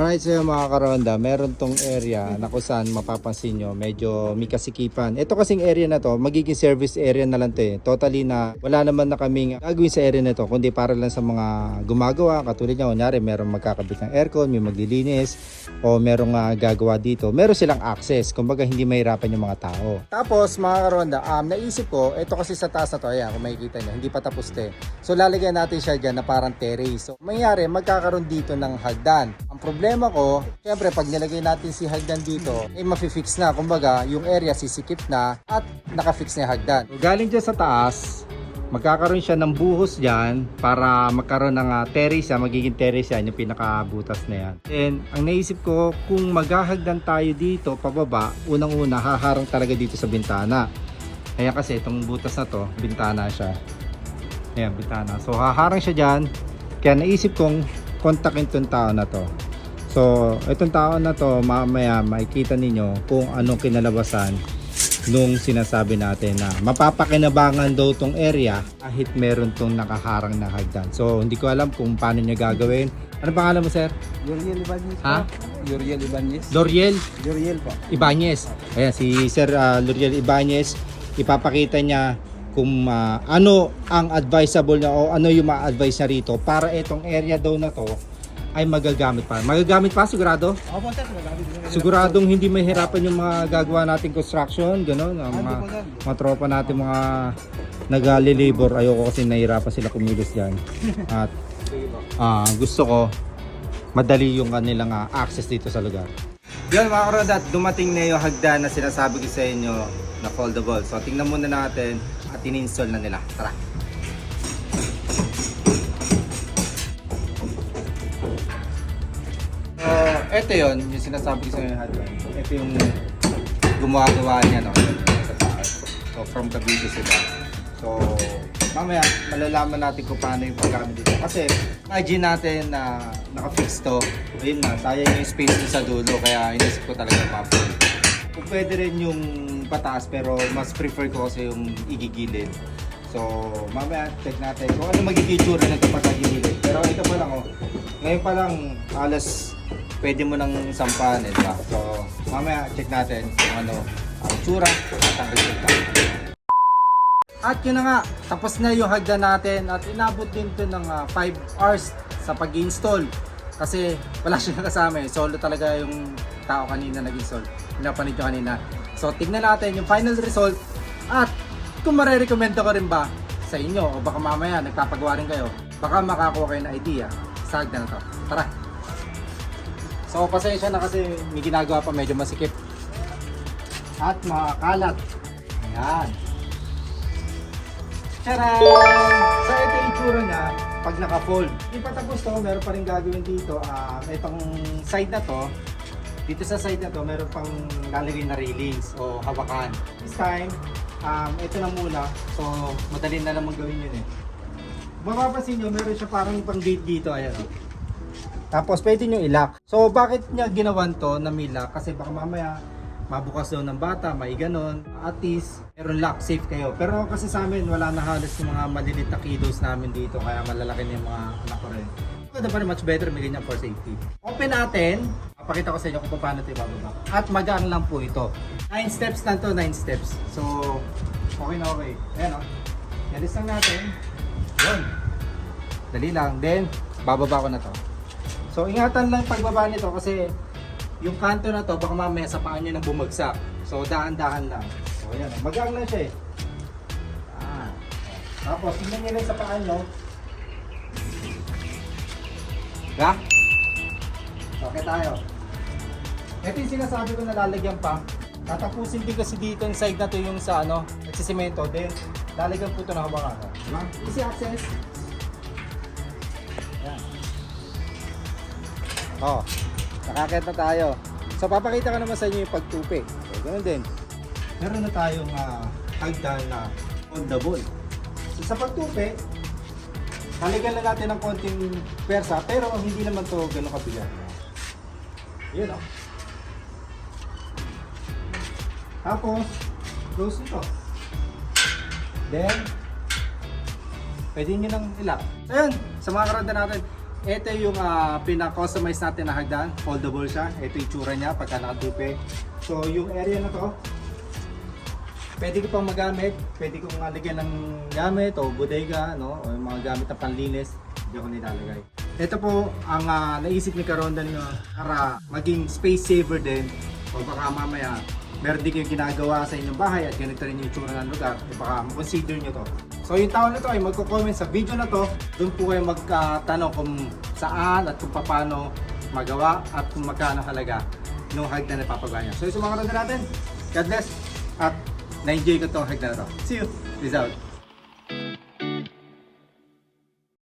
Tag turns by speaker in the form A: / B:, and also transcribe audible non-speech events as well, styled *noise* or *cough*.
A: Alright, so mga karonda, meron tong area na kung saan mapapansin nyo, medyo may kasikipan. Ito kasing area na to, magiging service area na lang to eh. Totally na wala naman na kaming gagawin sa area na to, kundi para lang sa mga gumagawa. Katulad nyo, kunyari, meron magkakabit ng aircon, may maglilinis, o merong ah, gagawa dito. Meron silang access, kumbaga hindi mahirapan yung mga tao. Tapos mga karonda, um, naisip ko, ito kasi sa taas na to, ayan, kung makikita nyo, hindi pa tapos to eh. So lalagyan natin siya dyan na parang terrace. So mangyari, magkakaroon dito ng hagdan. Problema ko, syempre pag nilagay natin si hagdan dito, eh mafi-fix na. Kumbaga, yung area sisikip na at nakafix na yung hagdan. So, galing dyan sa taas, magkakaroon siya ng buhos dyan para magkaroon ng uh, terrace, ah, magiging terrace yan, yung pinakabutas na yan. Then, ang naisip ko, kung maghahagdan tayo dito, pababa, unang-una, haharang talaga dito sa bintana. Kaya kasi itong butas na to, bintana siya. Ayan, bintana. So, haharang siya dyan. Kaya naisip kong kontakin tong tao na to. So, itong tao na to, mamaya makikita ninyo kung anong kinalabasan nung sinasabi natin na mapapakinabangan daw tong area kahit meron tong nakaharang na hagdan. So, hindi ko alam kung paano niya gagawin. Ano pangalan mo, sir?
B: Yuriel Ibanez
A: Ha?
B: Yuriel Ibanez.
A: Loriel
B: Yuriel po.
A: Ibanez. Ayan, si Sir uh, Loriel Ibanez, ipapakita niya kung ah, ano ang advisable na o ano yung ma-advise niya rito para itong area daw na to ay magagamit pa. Magagamit pa sigurado?
B: Opo sir, ko.
A: Siguradong hindi mahirapan yung mga gagawa nating construction, gano'n. Ang mga, mga tropa natin, mga nag-labor. Ayoko kasi nahirapan sila kumilos dyan. *laughs* At ah, gusto ko madali yung kanilang ah, access dito sa lugar. Yun mga karodat, dumating na yung hagdan na sinasabi ko sa inyo na foldable. So tingnan muna natin at in-install na nila. Tara! Ito yon yung sinasabi ko sa inyo hagdan. Ito yung gumagawa niya no, sa taas. So from Cavite sila. So mamaya malalaman natin kung paano yung paggamit dito. Kasi imagine natin na naka-fix to. Ayun na, sayang yung space dun sa dulo. Kaya inisip ko talaga mapol. Kung pwede rin yung pataas pero mas prefer ko kasi yung igigilid. So mamaya check natin kung ano magiging itsura nito pag nagigilid. Pero ito pa lang oh. Ngayon pa lang alas pwede mo nang sampahan eh, di ba? So mamaya check natin kung ano ang tsura at ang resulta. At yun na nga, tapos na yung hagdan natin at inabot din to ng 5 hours sa pag-install. Kasi wala *laughs* siya kasama eh. Solo talaga yung tao kanina nag-install. Pinapanit nyo kanina. So tignan natin yung final result at kung marerekomenda ko rin ba sa inyo o baka mamaya nagpapagawa rin kayo, baka makakuha kayo ng idea sa hagdan na to. Tara! So pasensya na kasi may ginagawa pa medyo masikip. At makakalat. Ayan. Tcharan! So ito yung itsura niya pag naka-fold. Hindi pa tapos to, meron pa rin gagawin dito. Ah, itong side na to, dito sa side na to, meron pang lalagay na railings o hawakan. This time, um, ito na muna. So, madali na naman gawin yun eh. Mapapansin nyo, meron siya parang pang gate dito. Ayan o. Tapos pwede nyo i-lock. So bakit niya ginawan to na may lock? Kasi baka mamaya mabukas daw ng bata, may ganon. At least, meron lock, safe kayo. Pero kasi sa amin, wala na halos yung mga malilit na kiddos namin dito. Kaya malalaki na yung mga anak ko rin. Maganda pa rin, much better, may ganyan for safety. Open natin. Papakita ko sa inyo kung paano ito ibababa. At magaan lang po ito. 9 steps lang to, 9 steps. So, okay na okay. Ayan o. Yalis lang natin. Yun. Dali lang. Then, bababa ko na to. So ingatan lang pagbaba nito kasi yung kanto na to baka mamaya sa paa nyo nang bumagsak. So dahan-dahan lang. So ayan, magang lang siya eh. Ah. Tapos tingnan nyo rin sa paa nyo. Diba? Okay tayo. Ito yung sinasabi ko na lalagyan pa. Tatapusin din kasi dito yung side na to yung sa ano, nagsisimento. Then, lalagyan po ito ng habangan. Diba? Easy access. Ayan. Oh, nakakit na tayo. So papakita ko naman sa inyo yung pagtupi. So ganun din. Meron na tayong uh, hagdan na foldable. So sa pagtupi, haligan lang natin ng konting persa pero hindi naman to ganun kabigat. Yun oh. Tapos, close nito. Then, pwede nyo nang ilak. So yun, sa mga karanda natin, Ito yung ah, pina-customize natin na hagdan. Foldable siya. Ito yung tsura niya pagka nakatupe. So yung area na to, pwede ko pang magamit. Pwede kong lagyan ng gamit o bodega, no? O yung mga gamit na panlinis. Hindi ako nilalagay. Ito po ang ah, naisip ni Karondan na para maging space saver din. O baka mamaya meron din kayong ginagawa sa inyong bahay at ganito rin yung tsura ng lugar. E baka consider nyo to. So yung tao na to ay magko-comment sa video na to. Doon po kayo magtanong kung saan at kung paano magawa at kung magkano halaga ng hagdan na papagawa niya. So yung sa mga natin, God bless at na-enjoy ko tong hagdan na to. See you! Peace out!